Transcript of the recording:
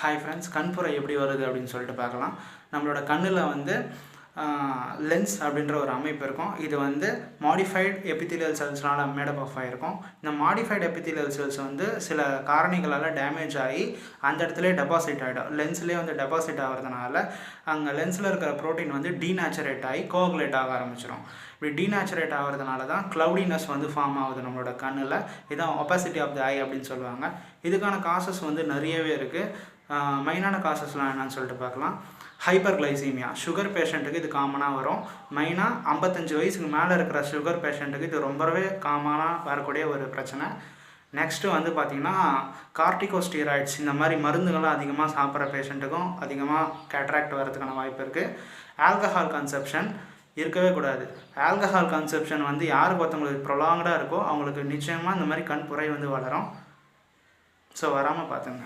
Hi friends கண்புரை எப்படி வருது அப்படின்னு சொல்லிட்டு பார்க்கலாம். நம்மளோட கண்ணில் வந்து லென்ஸ் அப்படின்ற ஒரு அமைப்பு இருக்கும். இது வந்து மாடிஃபைடு எபித்திலியல் செல்ஸ்னால் மேடப் ஆஃப் ஆகிருக்கும் இந்த மாடிஃபைடு எபித்திலியல் செல்ஸ் வந்து சில காரணிகளால் டேமேஜ் ஆகி அந்த இடத்துல டெபாசிட் ஆகிடும் லென்ஸ்லேயே வந்து டெபாசிட் ஆகிறதுனால அங்கே லென்ஸில் இருக்கிற ப்ரோட்டீன் வந்து டீநேச்சுரேட் ஆகி கோகுலேட் ஆக ஆரம்பிச்சிடும் இப்படி டீநேச்சுரேட் ஆகிறதுனால தான் க்ளவுடினஸ் வந்து ஃபார்ம் ஆகுது நம்மளோட கண்ணில். இதான் ஒப்பாசிட்டி ஆஃப் த ஐ அப்படின்னு சொல்லுவாங்க. இதுக்கான காசஸ் வந்து நிறையவே இருக்குது மெயினான காசஸ்லாம் என்னன்னு சொல்லிட்டு பார்க்கலாம். ஹைப்பர் கிளைசீமியா சுகர் பேஷண்ட்டுக்கு இது காமனாக வரும். மெயினாக ஐம்பத்தஞ்சு வயசுக்கு மேலே இருக்கிற சுகர் பேஷண்ட்டுக்கு இது ரொம்பவே காமனாக வரக்கூடிய ஒரு பிரச்சனை. நெக்ஸ்ட்டு வந்து பார்த்திங்கன்னா கார்டிகோஸ்டீராய்ட்ஸ் இந்த மாதிரி மருந்துகள்லாம் அதிகமாக சாப்பிட்ற பேஷண்ட்டுக்கும் அதிகமாக கேட்ராக்ட் வரதுக்கான வாய்ப்பு இருக்குது ஆல்கஹால் கன்செப்ஷன் இருக்கவே கூடாது. ஆல்கஹால் கன்செப்ஷன் வந்து யாருக்கு ஒருத்தவங்களுக்கு ப்ரொலாங்டாக இருக்கோ அவங்களுக்கு நிச்சயமாக இந்த மாதிரி கண் புரை வந்து வளரும். ஸோ வராமல் பார்த்துங்க.